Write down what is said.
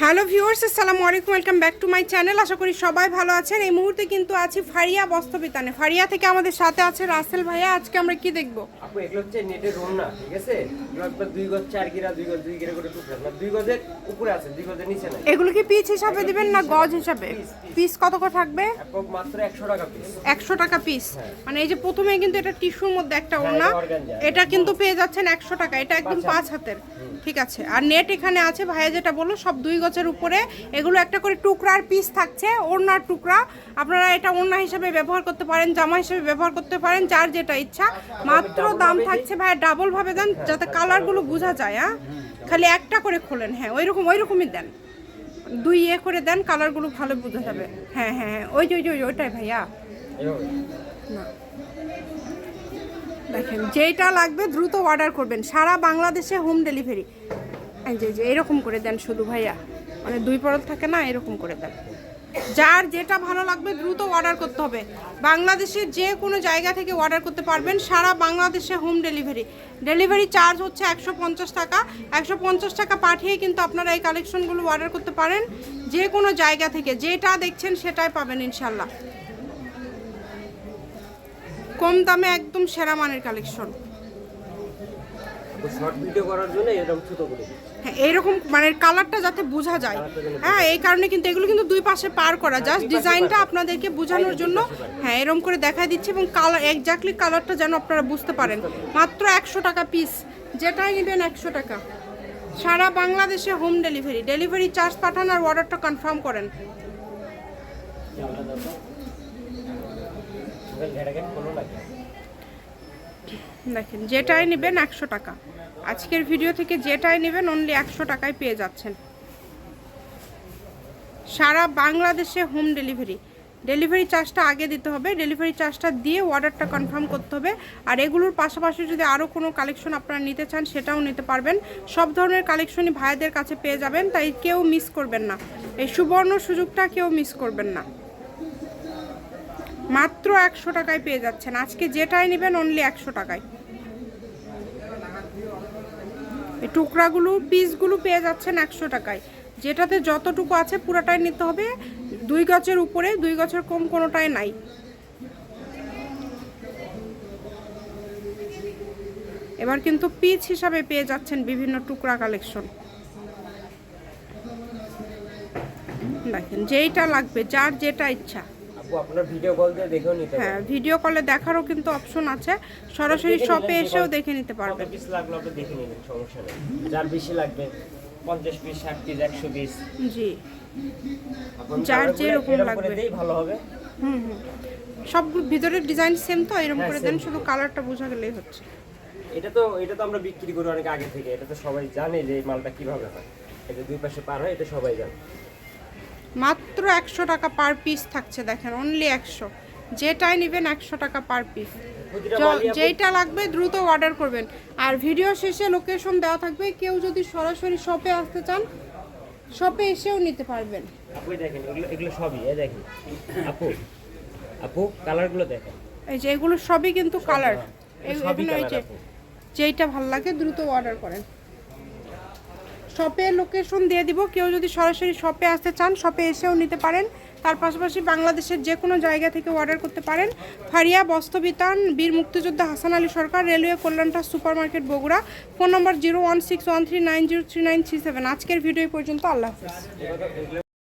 Hello viewers আসসালামু আলাইকুম welcome back to my channel. আশা করি সবাই ভালো আছেন। এই মুহূর্তে কিন্তু আছি ফারিয়া বস্ত্রবিতানে। ফারিয়া থেকে আমাদের সাথে আছে রাসেল ভাইয়া। আজকে আমরা কি দেখব? আপু এগুলো হচ্ছে নেটের রোল না ঠিক আছে? একবার দুই গজ চার গিরা দুই গজ দুই গিরা করে টুকরা। না দুই গজের উপরে আছে দুই গজের নিচে নাই। এগুলো কি পিস হিসাবে দিবেন না গজ হিসাবে? পিস কত করে থাকবে? মাত্র একশো টাকা পিস একশো টাকা পিস মানে এই যে প্রথমে কিন্তু এটা টিস্যুর মধ্যে একটা এটা organza। এটা কিন্তু পেয়ে যাচ্ছেন একশো টাকা। এটা একদম পাঁচ হাতের। ঠিক আছে। আর নেট এখানে আছে, ভাইয়া যেটা বলল, সব দুই গছের উপরে এগুলো একটা করে টুকরার পিস থাকছে, ওড়নার টুকরা। আপনারা এটা ওড়না হিসেবে ব্যবহার করতে পারেন, জামা হিসেবে ব্যবহার করতে পারেন, যার যেটা ইচ্ছা। মাত্র দাম থাকছে ভাইয়া ডাবল ভাবে দেন, যাতে কালারগুলো বোঝা যায় হ্যাঁ? খালি একটা করে খোলেন হ্যাঁ ওই রকম ওই রকমই দেন। দুই ইয়ে করে দেন কালারগুলো ভালো বোঝা যাবে। হ্যাঁ হ্যাঁ হ্যাঁ ওই যে ওই যে, ওইটাই ভাইয়া। না। দেখেন যেটা লাগবে দ্রুত অর্ডার করবেন। সারা বাংলাদেশে হোম ডেলিভারি যে যে, এরকম করে দেন শুধু ভাইয়া। মানে দুই পরত থাকে না, এরকম করে দেন। যার যেটা ভালো লাগবে দ্রুত অর্ডার করতে হবে। বাংলাদেশের যে কোনো জায়গা থেকে অর্ডার করতে পারবেন সারা বাংলাদেশে হোম ডেলিভারি ডেলিভারি চার্জ হচ্ছে একশো পঞ্চাশ টাকা। একশো পঞ্চাশ টাকা পাঠিয়ে কিন্তু আপনারা এই কালেকশনগুলো অর্ডার করতে পারেন। যে কোনো জায়গা থেকে, যেটা দেখছেন সেটাই পাবেন ইনশাল্লাহ। কম দামে একদম সেরা মানের কালেকশন শর্ট ভিডিও করার জন্য এরকম ছোটো করে হ্যাঁ এইরকম মানে কালারটা যাতে বোঝা যায়। হ্যাঁ এই কারণে কিন্তু এগুলো কিন্তু দুই পাশে পার করা জাস্ট ডিজাইনটা আপনাদেরকে বোঝানোর জন্য হ্যাঁ এরকম করে দেখাই দিচ্ছে এবং কালার এক্স্যাক্টলি কালারটা যেন আপনারা বুঝতে পারেন। মাত্র একশো টাকা পিস যেটাই নেবেন একশো টাকা। সারা বাংলাদেশে হোম ডেলিভারি ডেলিভারি চার্জ পাঠান আর অর্ডারটা কনফার্ম করেন। লাগে দেখেন, যেটাই নেবেন একশো টাকা। আজকের ভিডিও থেকে যেটাই নেবেন অনলি একশো টাকায় পেয়ে যাচ্ছেন। সারা বাংলাদেশে হোম ডেলিভারি ডেলিভারি চার্জটা আগে দিতে হবে। ডেলিভারি চার্জটা দিয়ে অর্ডারটা কনফার্ম করতে হবে। আর এগুলোর পাশাপাশি যদি আরও কোনো কালেকশন আপনারা নিতে চান, সেটাও নিতে পারবেন। সব ধরনের কালেকশনই ভাইদের কাছে পেয়ে যাবেন, তাই কেউ মিস করবেন না। এই সুবর্ণ সুযোগটা কেউ মিস করবেন না। মাত্র একশো টাকায় পেয়ে যাচ্ছেন। আজকে যেটাই নেবেন অনলি একশো টাকায়। এই টুকরাগুলো পিসগুলো পেয়ে যাচ্ছেন একশো টাকায়। যেটাতে যতটুকু আছে, পুরোটাই নিতে হবে। দুই গছের উপরে, দুই গছের কম কোনোটাই নাই। এবার কিন্তু পিচ হিসাবে পেয়ে যাচ্ছেন বিভিন্ন টুকরা কালেকশন দেখেন, যেইটা লাগবে, যার যেটা ইচ্ছা। আপনার ভিডিও কল দিয়ে দেখেও নিতে হ্যাঁ ভিডিও কলে দেখারও কিন্তু অপশন আছে। সরাসরি শপে এসেও দেখে নিতে কত পিস লাগল আপনি দেখে নেবেন সমস্যা নেই। যার বেশি লাগবে পঞ্চাশ পিস ষাট পিস একশো পিস জি। যার যেরকম লাগবে। দিয়েই ভালো হবে। হুম হুম। সব ভিতরের ডিজাইন সেম তো এরকম হ্যাঁ, করে দেন শুধু কালারটা বোঝা গেলেই হচ্ছে। এটা তো এটা তো আমরা বিক্রি করি অনেক আগে থেকে এটা তো সবাই জানে যে এই মালটা কীভাবে হয়। এটা দুই পাশে পার হয় এটা সবাই জানে। মাত্র একশো টাকা পার পিস থাকছে দেখেন অনলি একশো। যেটাই নেবেন একশো টাকা পার পিস যেইটা লাগবে দ্রুত অর্ডার করবেন। আর ভিডিও শেষে লোকেশন দেওয়া থাকবে কেউ যদি সরাসরি শপে আসতে চান শপে এসেও নিতে পারবেন। দেখেন এগুলো সবই দেখেন। আপু আপু কালারগুলো দেখেন। এই যে এগুলো সবই কিন্তু কালার সবই এগুলো এই যে যেইটা ভালো লাগে দ্রুত অর্ডার করেন। শপে লোকেশন দিয়ে দিব। কেউ যদি সরাসরি শপে আসতে চান, শপে এসেও নিতে পারেন। তার পাশাপাশি বাংলাদেশের যে কোনো জায়গা থেকে অর্ডার করতে পারেন। ফারিয়া বস্ত্র বিতান বীর মুক্তিযোদ্ধা Hasan Ali Sarkar, railway কল্যাণটা super market Bogura. Phone number zero one six one three nine zero three nine three seven আজকের ভিডিও পর্যন্ত। আল্লাহ হাফিজ।